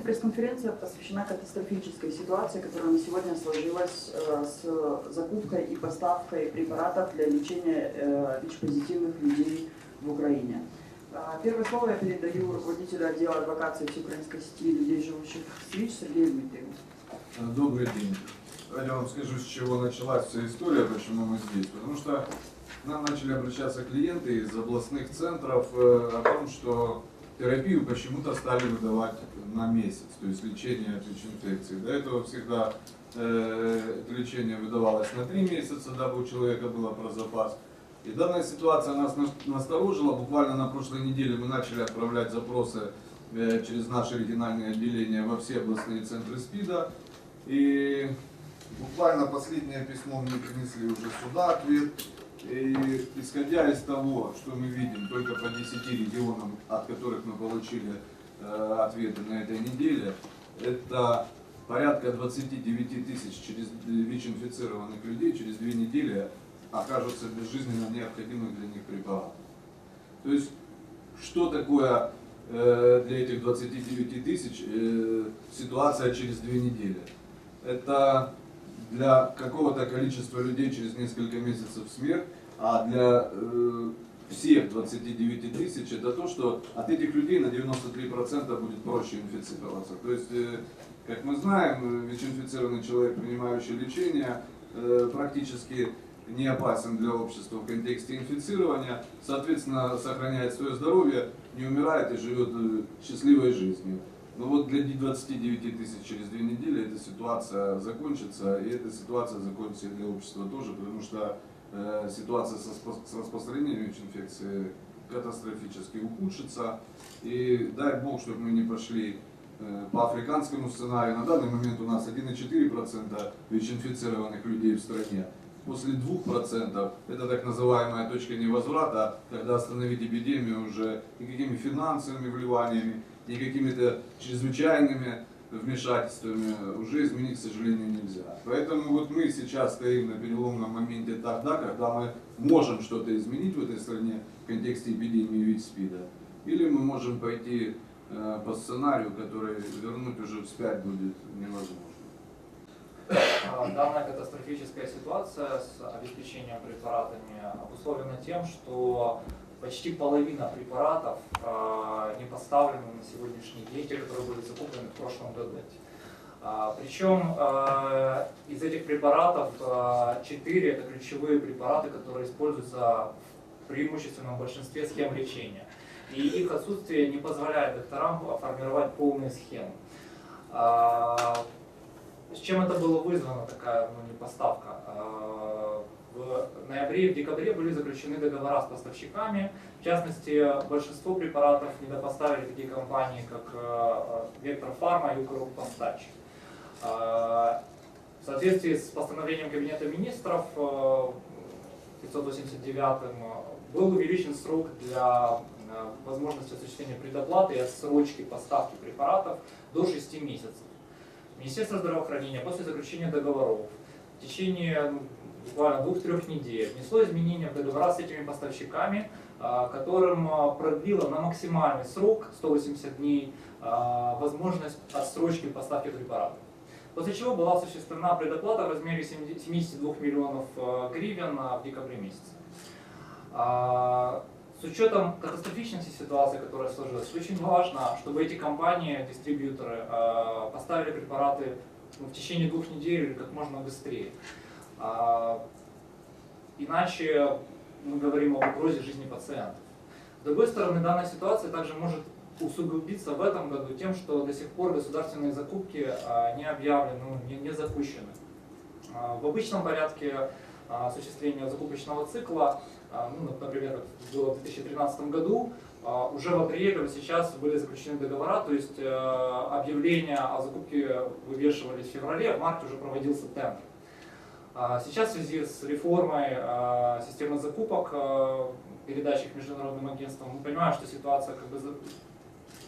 Эта пресс-конференция посвящена катастрофической ситуации, которая на сегодня сложилась э, с закупкой и поставкой препаратов для лечения э, ВИЧ-позитивных людей в Украине. А, Первое слово я передаю руководителю отдела адвокации Всеукраинской сети людей, живущих с ВИЧ, Сергею Дмитриеву. Добрый день. Я вам скажу, с чего началась вся история, почему мы здесь. Потому что к нам начали обращаться клиенты из областных центров э, о том, что терапию почему-то стали выдавать на месяц, то есть лечение от ВИЧ-инфекции. До этого всегда э, это лечение выдавалось на три месяца, дабы у человека было про запас. И данная ситуация нас нас- насторожила. Буквально на прошлой неделе мы начали отправлять запросы э, через наши региональные отделения во все областные центры СПИДа. И буквально последнее письмо мне принесли уже сюда ответ. И исходя из того, что мы видим только по 10 регионам, от которых мы получили э, ответы на этой неделе, это порядка 29 тысяч через ВИЧ-инфицированных людей через две недели окажутся без жизненно необходимых для них препаратов. То есть, что такое э, для этих 29 тысяч э, ситуация через две недели? Это для какого-то количества людей через несколько месяцев смерть, а для э, всех 29 тысяч это то, что от этих людей на 93% будет проще инфицироваться. То есть, э, как мы знаем, э, ВИЧ-инфицированный человек, принимающий лечение, э, практически не опасен для общества в контексте инфицирования, соответственно, сохраняет свое здоровье, не умирает и живет э, счастливой жизнью. Но вот для 29 тысяч через две недели эта ситуация закончится, и эта ситуация закончится и для общества тоже, потому что э, ситуация со с распространением ВИЧ-инфекции катастрофически ухудшится. И дай бог, чтобы мы не пошли э, по африканскому сценарию. На данный момент у нас 1,4% ВИЧ-инфицированных людей в стране. После 2% это так называемая точка невозврата, когда остановить эпидемию уже никакими финансовыми вливаниями, ни какими-то чрезвычайными вмешательствами уже изменить, к сожалению, нельзя. Поэтому вот мы сейчас стоим на переломном моменте тогда, когда мы можем что-то изменить в этой стране в контексте эпидемии ВИЧ-СПИДа, или мы можем пойти э, по сценарию, который вернуть уже вспять будет невозможно. А, Данная катастрофическая ситуация с обеспечением препаратами обусловлена тем, что почти половина препаратов а, не поставлены на сегодняшний день, те, которые были закуплены в прошлом году. А, Причем а, из этих препаратов 4 это ключевые препараты, которые используются в преимущественном большинстве схем лечения. И их отсутствие не позволяет докторам формировать полные схемы. С чем это было вызвано, такая ну, непоставка? В ноябре и в декабре были заключены договора с поставщиками. В частности, большинство препаратов недопоставили такие компании, как э, Вектор Фарма и Укрпостач. А, В соответствии с постановлением Кабинета министров э, 589 был увеличен срок для э, возможности осуществления предоплаты и отсрочки поставки препаратов до 6 месяцев. Министерство здравоохранения после заключения договоров в течение буквально двух-трех недель внесло изменения в договора с этими поставщиками, а, которым а, продлило на максимальный срок 180 дней а, возможность отсрочки поставки препаратов. После чего была осуществлена предоплата в размере 70 72 миллионов гривен в декабре месяце. С учетом катастрофичности ситуации, которая сложилась, очень важно, чтобы эти компании, дистрибьюторы, поставили препараты в течение двух недель или как можно быстрее. А, Иначе мы говорим об угрозе жизни пациентов. С другой стороны, данная ситуация также может усугубиться в этом году тем, что до сих пор государственные закупки а, не объявлены, ну, не, не запущены. А, В обычном порядке осуществления закупочного цикла, ну, например, было в 2013 году, уже в апреле, сейчас были заключены договора, то есть объявления о закупке вывешивались в феврале, в марте уже проводился тендер. А Сейчас в связи с реформой а, системы закупок, а, передачи их международным агентствам, мы понимаем, что ситуация как бы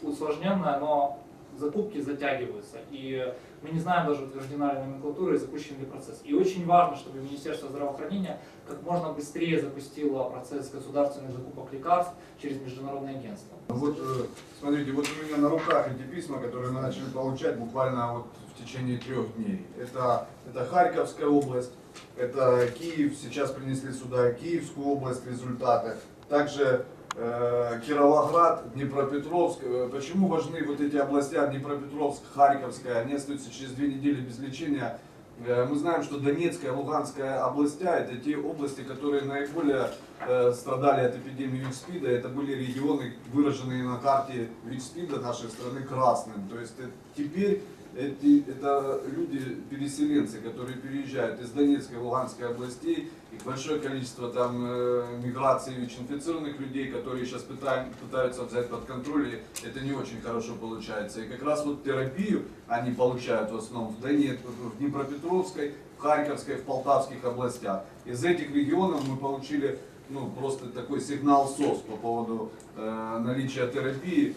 усложненная, но закупки затягиваются, и мы не знаем даже утверждена ли номенклатура и запущен ли процесс. И очень важно, чтобы Министерство здравоохранения как можно быстрее запустило процесс государственных закупок лекарств через международные агентства. Вот э, смотрите, вот у меня на руках эти письма, которые мы начали получать буквально вот в течение трех дней. Это, это Харьковская область, это Киев, сейчас принесли сюда Киевскую область результаты. Также э, Кировоград, Днепропетровск. Э, Почему важны вот эти области, Днепропетровск, Харьковская, они остаются через две недели без лечения? Э, Мы знаем, что Донецкая, Луганская областя это те области, которые наиболее э, страдали от эпидемии ВИЧ-СПИДа. Это были регионы, выраженные на карте ВИЧ-СПИДа нашей страны красным. То есть теперь эти, это люди, переселенцы, которые переезжают из Донецкой и Луганской областей, их большое количество там э, миграции ВИЧ-инфицированных людей, которые сейчас пытаем- пытаются взять под контроль, и это не очень хорошо получается. И как раз вот терапию они получают в основном в, Донец, в Днепропетровской, в Харьковской, в Полтавских областях. Из этих регионов мы получили ну, просто такой сигнал СОС по поводу э, наличия терапии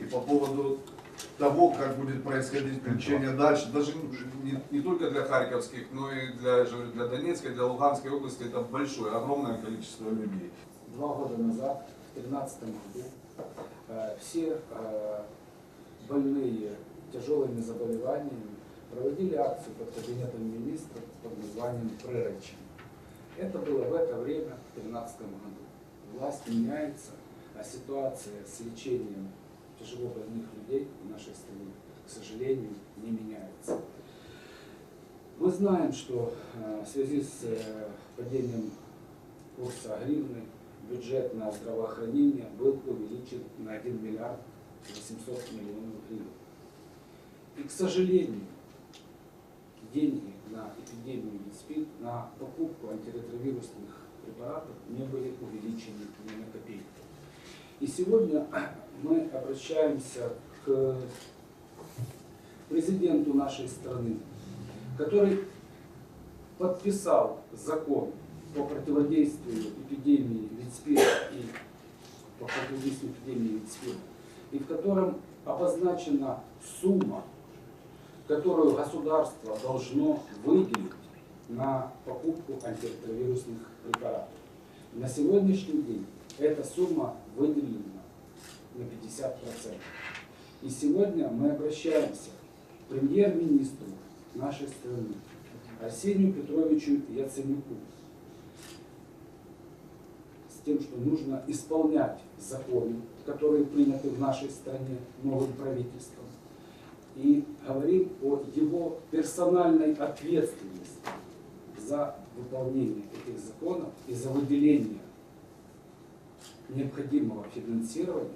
и по поводу того, как будет происходить лечение дальше, даже не, не только для харьковских, но и для, для Донецкой, для Луганской области, это большое, огромное количество людей. Два года назад, в 2013 году, э, все э, больные тяжелыми заболеваниями проводили акцию под кабинетом министров под названием «Приречение». Это было в это время, в 2013 году. Власть меняется, а ситуация с лечением тяжело больных людей в нашей стране, к сожалению, не меняется. Мы знаем, что э, в связи с э, падением курса гривны бюджет на здравоохранение был увеличен на 1 миллиард 800 миллионов гривен. И, к сожалению, деньги на эпидемию ВИЧ-СПИД, на покупку антиретровирусных препаратов не были увеличены ни на копейку. И сегодня мы обращаемся к президенту нашей страны, который подписал закон по противодействию эпидемии ВИЧ-СПИДа и по противодействию эпидемии ВИЧ-СПИДа, и в котором обозначена сумма, которую государство должно выделить на покупку антиретровирусных препаратов. На сегодняшний день эта сумма выделена на 50%. И сегодня мы обращаемся к премьер-министру нашей страны Арсению Петровичу Яценюку с тем, что нужно исполнять законы, которые приняты в нашей стране новым правительством, и говорим о его персональной ответственности за выполнение этих законов и за выделение необходимого финансирования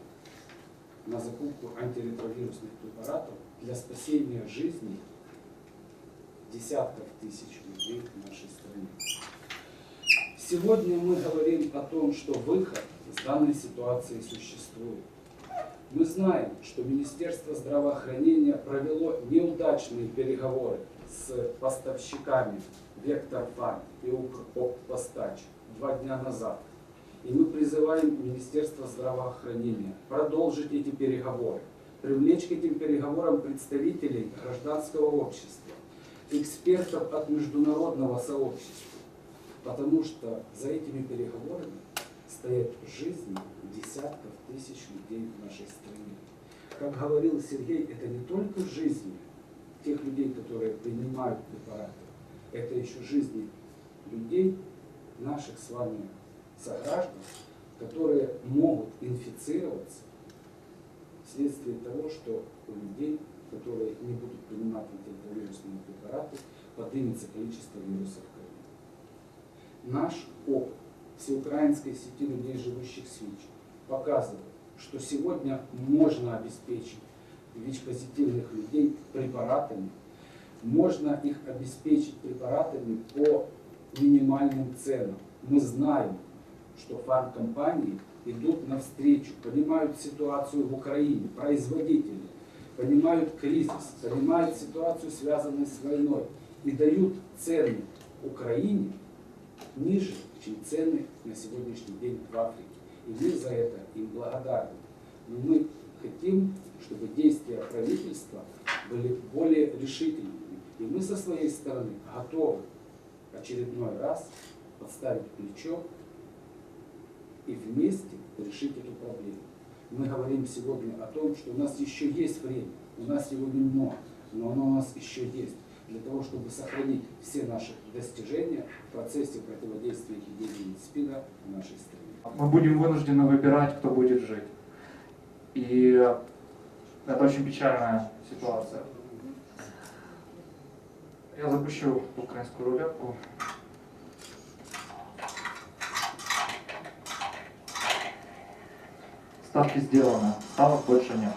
на закупку антиретровирусных препаратов для спасения жизни десятков тысяч людей в нашей стране. Сегодня мы говорим о том, что выход из данной ситуации существует. Мы знаем, что Министерство здравоохранения провело неудачные переговоры с поставщиками Вектор Фарм и Укрпостач два дня назад. И мы призываем Министерство здравоохранения продолжить эти переговоры, привлечь к этим переговорам представителей гражданского общества, экспертов от международного сообщества, потому что за этими переговорами стоят жизни десятков тысяч людей в нашей стране. Как говорил Сергей, это не только жизни тех людей, которые принимают препараты, это еще жизни людей, наших с вами сограждан, которые могут инфицироваться вследствие того, что у людей, которые не будут принимать антиретровирусные препараты, поднимется количество вирусов в крови. Наш опыт всеукраинской сети людей, живущих с ВИЧ, показывает, что сегодня можно обеспечить ВИЧ-позитивных людей препаратами, можно их обеспечить препаратами по минимальным ценам. Мы знаем, что фармкомпании идут навстречу, понимают ситуацию в Украине, производители, понимают кризис, понимают ситуацию, связанную с войной, и дают цены Украине ниже, чем цены на сегодняшний день в Африке. И мы за это им благодарны. Но мы хотим, чтобы действия правительства были более решительными. И мы со своей стороны готовы очередной раз подставить плечо и вместе решить эту проблему. Мы говорим сегодня о том, что у нас еще есть время, у нас его немного, но оно у нас еще есть для того, чтобы сохранить все наши достижения в процессе противодействия эпидемии СПИДа в нашей стране. мы будем вынуждены выбирать, кто будет жить. И это очень печальная ситуация. Я запущу украинскую рулетку. Ставки сделаны, ставок больше нет.